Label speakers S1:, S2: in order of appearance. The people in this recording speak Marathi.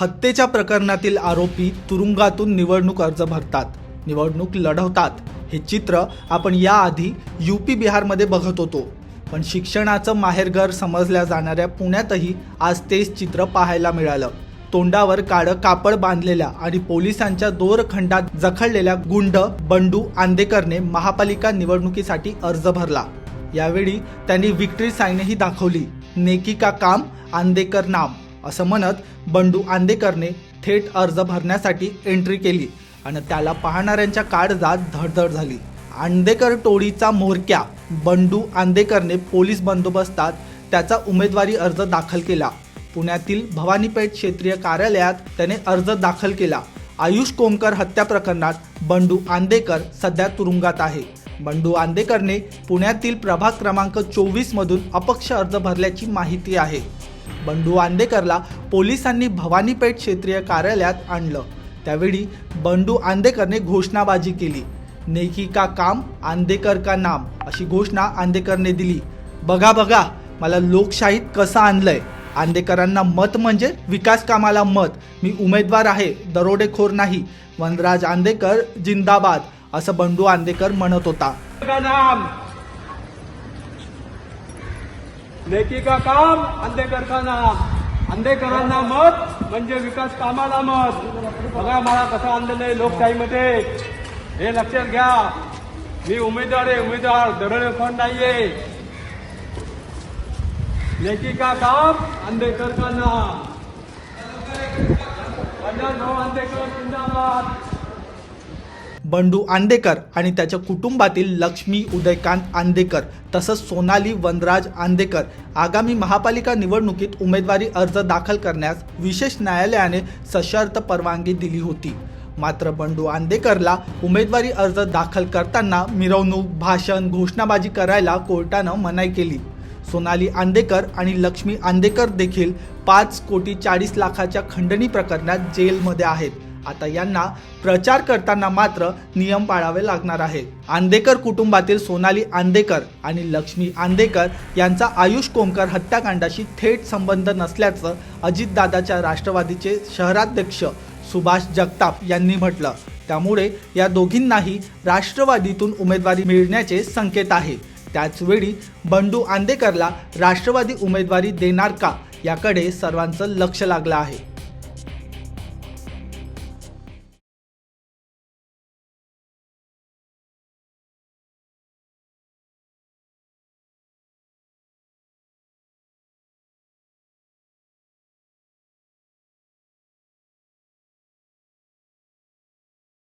S1: हत्येच्या प्रकरणातील आरोपी तुरुंगातून निवडणूक अर्ज भरतात. निवडणूक लढवतात. हे चित्र आपण याआधी यूपी बिहारमध्ये बघत होतो. पण शिक्षणाचं माहेरघर समजल्या जाणाऱ्या पुण्यातही आज तेच चित्र पाहायला मिळालं. तोंडावर काळं कापड बांधलेल्या आणि पोलिसांच्या दोरखंडात जखडलेल्या गुंड बंडू आंदेकरने महापालिका निवडणुकीसाठी अर्ज भरला. यावेळी त्यांनी विक्ट्री साईनही दाखवली. नेकी का काम? आंदेकर नाम. असं म्हणत बंडू आंदेकरने थेट अर्ज भरण्यासाठी एंट्री केली आणि त्याला पाहणाऱ्यांच्या काळजात धडधड झाली. आंदेकर टोळीचा म्होरक्या बंडू आंदेकरने पोलीस बंदोबस्तात त्याचा उमेदवारी अर्ज दाखल केला. पुण्यातील भवानीपेठ क्षेत्रीय कार्यालयात त्याने अर्ज दाखल केला. आयुष कोमकर हत्या प्रकरणात बंडू आंदेकर सध्या तुरुंगात आहे. बंडू आंदेकरने पुण्यातील प्रभाग क्रमांक चोवीस मधून अपक्ष अर्ज भरल्याची माहिती आहे. बंडू आंदेकरला पोलिसांनी भवानीपेठ क्षेत्रीय कार्यालयात आणलं. त्यावेळी बंडू आंदेकरने घोषणाबाजी केली. नेकी का काम आंदेकर का नाम अशी घोषणा आंदेकरने दिली. बघा बघा मला लोकशाहीत कसं आणलंय? आंदेकरांना मत म्हणजे विकास कामाला मत. मी उमेदवार आहे दरोडेखोर नाही. वनराज आंदेकर जिंदाबाद असं बंडू आंदेकर म्हणत होता.
S2: नेकी का काम अंधे करताना अंधेकरांना मत म्हणजे विकास कामाला मत. बघा मला कसं आणलेलं आहे लोकशाहीमध्ये. हे लक्षात घ्या. मी उमेदवार आहे उमेदवार. दरडे कोण नाहीये. नेकी का काम अंधेकर का भाऊ अंधेकर जिंदाबाद.
S1: बंडू आंदेकर आणि त्याच्या कुटुंबातील लक्ष्मी उदयकांत आंदेकर तसंच सोनाली वनराज आंदेकर आगामी महापालिका निवडणुकीत उमेदवारी अर्ज दाखल करण्यास विशेष न्यायालयाने सशर्त परवानगी दिली होती. मात्र बंडू आंदेकरला उमेदवारी अर्ज दाखल करताना मिरवणूक भाषण घोषणाबाजी करायला कोर्टानं मनाई केली. सोनाली आंदेकर आणि लक्ष्मी आंदेकर देखील पाच कोटी चाळीस लाखाच्या खंडणी प्रकरणात जेलमध्ये आहेत. आता यांना प्रचार करताना मात्र नियम पाळावे लागणार आहे आंदेकर कुटुंबातील सोनाली आंदेकर आणि लक्ष्मी आंदेकर यांचा आयुष कोमकर हत्याकांडाशी थेट संबंध नसल्याचं अजितदादाच्या राष्ट्रवादीचे शहराध्यक्ष सुभाष जगताप यांनी म्हटलं. त्यामुळे या दोघींनाही राष्ट्रवादीतून उमेदवारी मिळण्याचे संकेत आहे. त्याचवेळी बंडू आंदेकरला राष्ट्रवादी उमेदवारी देणार का याकडे सर्वांचं लक्ष लागलं आहे.